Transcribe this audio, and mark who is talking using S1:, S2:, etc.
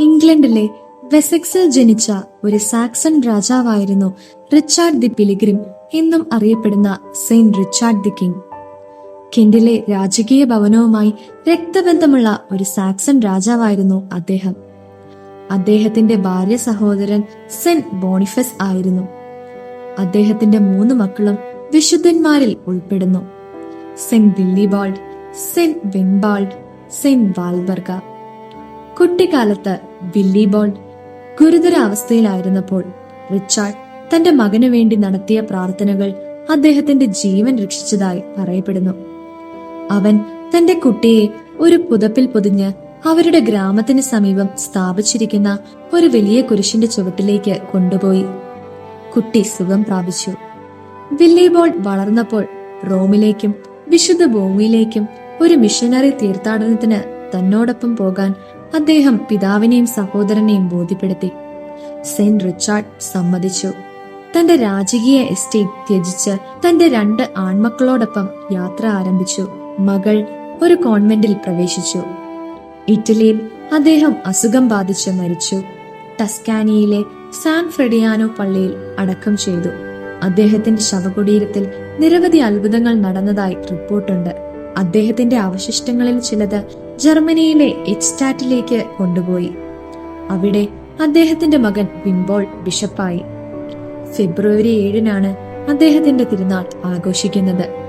S1: ഇംഗ്ലണ്ടിലെ വെസെക്സിൽ ജനിച്ച ഒരു സാക്സൺ രാജാവായിരുന്നു റിച്ചാർഡ് ദി പിലിഗ്രിം എന്നും അറിയപ്പെടുന്ന സെയിന്റ് റിച്ചാർഡ് ദി കിങ്. കെന്റിലെ രാജകീയ ഭവനവുമായി രക്തബന്ധമുള്ള ഒരു സാക്സൺ രാജാവായിരുന്നു അദ്ദേഹം. അദ്ദേഹത്തിന്റെ ഭാര്യ സഹോദരൻ സെന്റ് ബോണിഫസ് ആയിരുന്നു. അദ്ദേഹത്തിന്റെ മൂന്ന് മക്കളും വിശുദ്ധന്മാരിൽ ഉൾപ്പെടുന്നു. Saint Willibald Saint Wunibald Saint Walburga. കുട്ടിക്കാലത്ത് ബില്ലിബോൾഡ് ഗുരുതരാവസ്ഥയിലായിരുന്നപ്പോൾ റിച്ചാർഡ് തന്റെ മകനു വേണ്ടി നടത്തിയ പ്രാർത്ഥനകൾ അദ്ദേഹത്തിന്റെ ജീവൻ രക്ഷിച്ചതായി പറയപ്പെടുന്നു. അവൻ തന്റെ കുട്ടിയെ ഒരു പുതപ്പിൽ പൊതിഞ്ഞ് അവരുടെ ഗ്രാമത്തിന് സമീപം സ്ഥാപിച്ചിരിക്കുന്ന ഒരു വലിയ കുരിശിന്റെ ചുവട്ടിലേക്ക് കൊണ്ടുപോയി. കുട്ടി സുഖം പ്രാപിച്ചു. വില്ലിബോൾ വളർന്നപ്പോൾ റോമിലേക്കും വിശുദ്ധ ഭൂമിയിലേക്കും ഒരു മിഷനറി തീർത്ഥാടനത്തിന് തന്നോടൊപ്പം പോകാൻ അദ്ദേഹം പിതാവിനെയും സഹോദരനെയും ബോധ്യപ്പെടുത്തി. സെന്റ് റിച്ചാർഡ് സമ്മതിച്ചു. തന്റെ രാജകീയ എസ്റ്റേറ്റ് ത്യജിച്ച് തന്റെ രണ്ട് ആൺമക്കളോടൊപ്പം യാത്ര ആരംഭിച്ചു. മകൾ ഒരു കോൺവെന്റിൽ പ്രവേശിച്ചു. ഇറ്റലിയിൽ അദ്ദേഹം അസുഖം ബാധിച്ച് മരിച്ചു. ടസ്കാനിയിലെ സാൻ ഫ്രെഡിയാനോ പള്ളിയിൽ അടക്കം ചെയ്തു. അദ്ദേഹത്തിന്റെ ശവകുടീരത്തിൽ നിരവധി അത്ഭുതങ്ങൾ നടന്നതായി റിപ്പോർട്ടുണ്ട്. അദ്ദേഹത്തിന്റെ അവശിഷ്ടങ്ങളിൽ ചിലത് ജർമ്മനിയിലെ എച്ച്സ്റ്റാറ്റിലേക്ക് കൊണ്ടുപോയി. അവിടെ അദ്ദേഹത്തിന്റെ മകൻ വിൻബോൾ ബിഷപ്പായി. ഫെബ്രുവരി ഏഴിനാണ് അദ്ദേഹത്തിന്റെ തിരുനാൾ ആഘോഷിക്കുന്നത്.